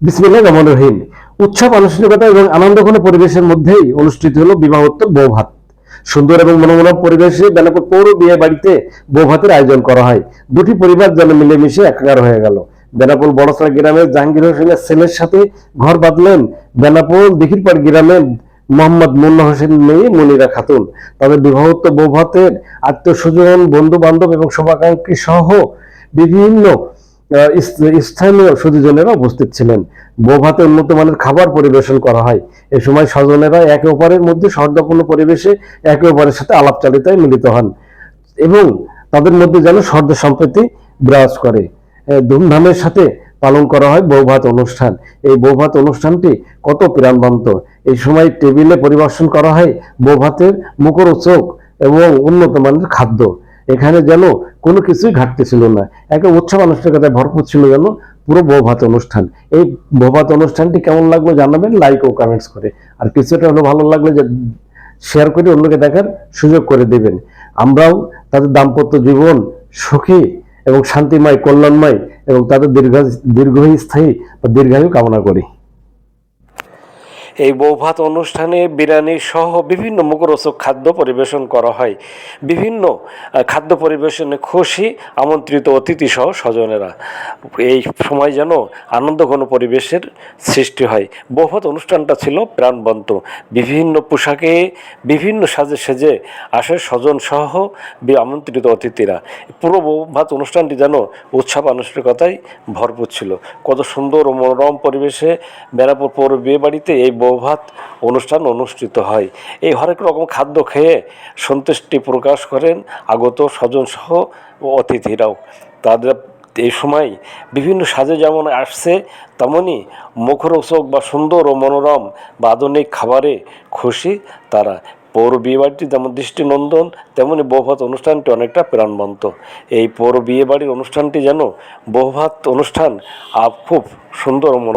বিসমিল্লাহ রহমান রহিম। উৎসব, আনুষ্ঠানিকতা এবং আনন্দঘন পরিবেশের মধ্যেই অনুষ্ঠিত হলো বিবাহোত্তর বৌভাত। সুন্দর এবং মনোমোহন পরিবেশে বেলাপুর পৌর বিয়ে বাড়িতে বৌভাতের আয়োজন করা হয়। দুটি পরিবার যেন মিলেমিশে একাকার হয়ে গেল। বেনাপোল বড়সড়া গ্রামের জাহাঙ্গীর হোসেনের ছেলের সাথে ঘর বাঁধলেন বেনাপোল দিঘিরপাড় গ্রামের মোহাম্মদ মুন্না হোসেন মেয়ে মনিরা খাতুন। তাদের বিবাহোত্তর বৌভাতের আত্মীয় স্বজন বন্ধু বান্ধব এবং শুভাকাঙ্ক্ষী সহ বিভিন্ন স্থানীয় সুদীজনেরা উপস্থিত ছিলেন। বৌভাতে উন্নত মানের খাবার পরিবেশন করা হয়। এ সময় স্বজনেরা একে অপরের মধ্যে সৌহার্দ্যপূর্ণ পরিবেশে একে অপরের সাথে আলাপচারিতায় মিলিত হন এবং তাদের মধ্যে যেন সর্দ সম্প্রীতি বিরাজ করে। ধুমধামের সাথে পালন করা হয় বৌভাত অনুষ্ঠান। এই বৌভাত অনুষ্ঠানটি কত প্রাণবন্ত। এই সময় টেবিলে পরিবেশন করা হয় বৌভাতের মুখরোচক এবং উন্নত মানের খাদ্য। এখানে যেন কোনো কিছুই ঘাটতি ছিল না। একটা উৎসব আনুষ্ঠানিকতায় ভরপুর ছিল যেন পুরো বৌভাত অনুষ্ঠান। এই বৌভাত অনুষ্ঠানটি কেমন লাগল জানাবেন লাইক ও কমেন্টস করে। আর কিছুটা হলো ভালো লাগলে যে শেয়ার করে অন্যকে দেখার সুযোগ করে দেবেন। আমরাও তাদের দাম্পত্য জীবন সুখী এবং শান্তিময়, কল্যাণময় এবং তাদের দীর্ঘ দীর্ঘস্থায়ী বা দীর্ঘায়ু কামনা করি। এই বৌভাত অনুষ্ঠানে বিরিয়ানি সহ বিভিন্ন মুখরোচক খাদ্য পরিবেশন করা হয়। বিভিন্ন খাদ্য পরিবেশনে খুশি, আমন্ত্রিত অতিথি সহ স্বজনেরা। এই সময় যেন আনন্দঘন পরিবেশের সৃষ্টি হয়। বৌভাত অনুষ্ঠানটা ছিল প্রাণবন্ত। বিভিন্ন পোশাকে বিভিন্ন সাজে সেজে আসে স্বজন সহ আমন্ত্রিত অতিথিরা। পুরো বৌভাত অনুষ্ঠানটি যেন উৎসব আনুষ্ঠানিকতায় ভরপুর ছিল। কত সুন্দর ও মনোরম পরিবেশে বেনাপুর পৌর বিয়ে বাড়িতে এই বৌভাত অনুষ্ঠান অনুষ্ঠিত হয়। এই হরেক রকম খাদ্য খেয়ে সন্তুষ্টি প্রকাশ করেন আগত স্বজন সহ অতিথিরাও। তাদের এই সময় বিভিন্ন সাজে যেমন আসছে তেমনই মুখরোচক বা সুন্দর ও মনোরম বা আধুনিক খাবারে খুশি তারা। পৌর বিয়েবাড়িটি যেমন দৃষ্টিনন্দন, তেমনি বৌভাত অনুষ্ঠানটি অনেকটা প্রাণবন্ত। এই পৌর বিয়েবাড়ির অনুষ্ঠানটি যেন বৌভাত অনুষ্ঠান খুব সুন্দর ও মনো